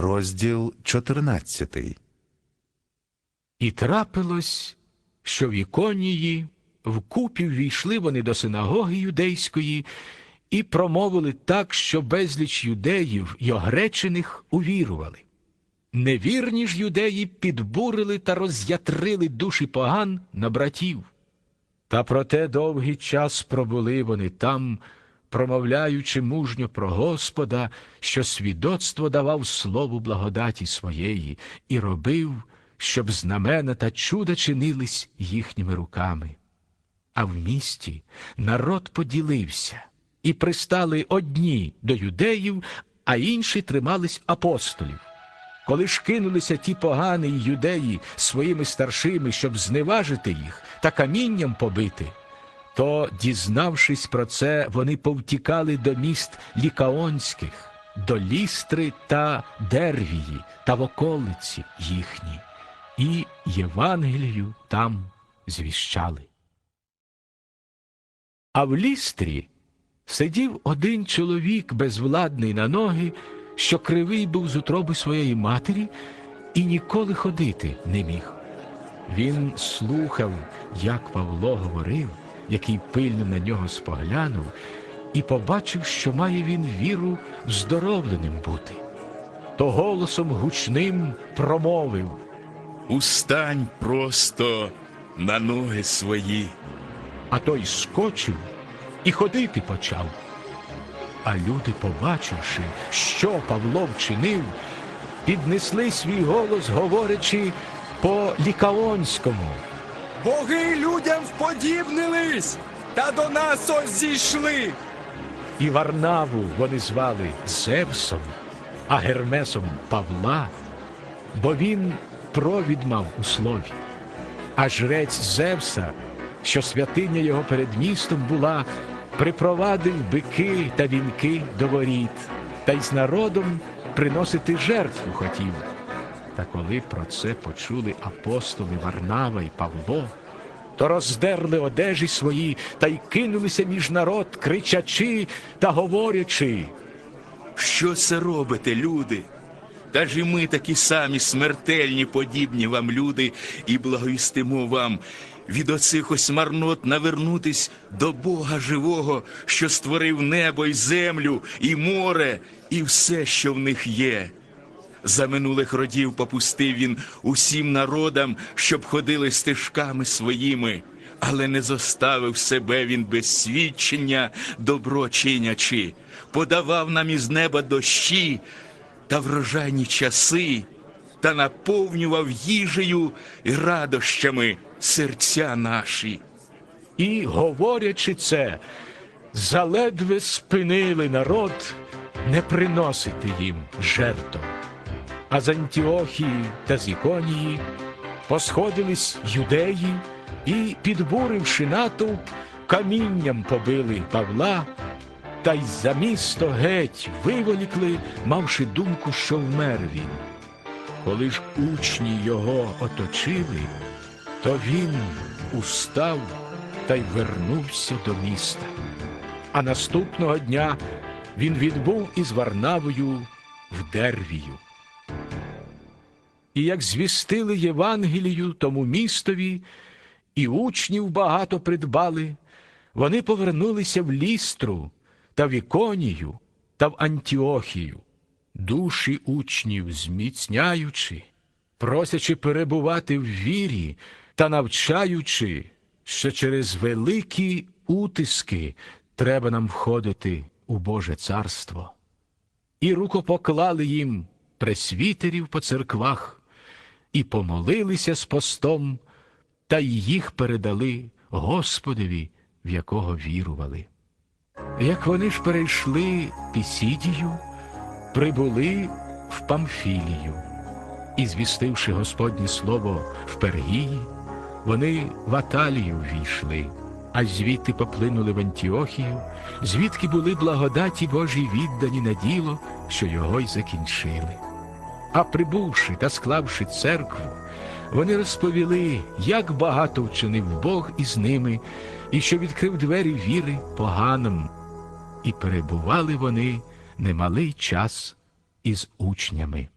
розділ 14. І трапилось, що в Іконії вкупі ввійшли вони до синагоги юдейської і промовили так, що безліч юдеїв й огречених увірували. Невірні ж юдеї підбурили та роз'ятрили душі поган на братів. Та проте довгий час пробули вони там, промовляючи мужньо про Господа, що свідоцтво давав слову благодаті своєї, і робив, щоб знамена та чуда чинились їхніми руками. А в місті народ поділився, і пристали одні до юдеїв, а інші тримались апостолів. Коли ж кинулися ті погані юдеї своїми старшими, щоб зневажити їх та камінням побити, то, дізнавшись про це, вони повтікали до міст лікаонських, до лістри та дервії та в околиці їхні, і Євангелію там звіщали. А в лістрі сидів один чоловік безвладний на ноги, що кривий був з утроби своєї матері і ніколи ходити не міг. Він слухав, як Павло говорив, який пильно на нього споглянув, і побачив, що має він віру здоровленим бути. То голосом гучним промовив Устань просто на ноги свої. а той скочив і ходити почав. А люди, побачивши, що Павло вчинив, піднесли свій голос, говорячи по лікаонському. Боги людям вподібнились, та до нас ось зійшли. І Варнаву вони звали Зевсом, а Гермесом Павла, бо він провід мав у слові. А жрець Зевса, що святиня його перед містом була, припровадив бики та вінки до воріт, та й з народом приносити жертву хотів. Та коли про це почули апостоли Варнава і Павло, то роздерли одежі свої та й кинулися між народ, кричачи та говорячи. Що це робите, люди? Та ж і ми такі самі смертельні, подібні вам люди, і благовістимо вам від оцих ось марнот навернутись до Бога живого, що створив небо й землю, і море, і все, що в них є. За минулих родів попустив він усім народам, щоб ходили стежками своїми, але не зоставив себе він без свідчення, добро чинячи, подавав нам із неба дощі та врожайні часи, та наповнював їжею і радощами серця наші. І, говорячи це, заледве спинили народ не приносити їм жертв. А з Антіохії та з Іконії посходились юдеї і, підбуривши натовп, камінням побили Павла, та й за місто геть виволікли, мавши думку, що вмер він. Коли ж учні його оточили, то він устав та й вернувся до міста. А наступного дня він відбув із Варнавою в Дервію. І як звістили Євангелію тому містові, і учнів багато придбали, вони повернулися в лістру та в Іконію та в Антіохію, душі учнів зміцняючи, просячи перебувати в вірі та навчаючи, що через великі утиски треба нам входити у Боже царство. І рукопоклали їм пресвітерів по церквах, і помолилися з постом, та й їх передали Господові, в якого вірували. Як вони ж перейшли Пісідію, прибули в Памфілію, і, звістивши Господнє слово в Пергії, вони в Аталію ввійшли, а звідти поплинули в Антіохію, звідки були благодаті Божій віддані на діло, що його й закінчили. А прибувши та склавши церкву, вони розповіли, як багато вчинив Бог із ними, і що відкрив двері віри поганим. І перебували вони немалий час із учнями.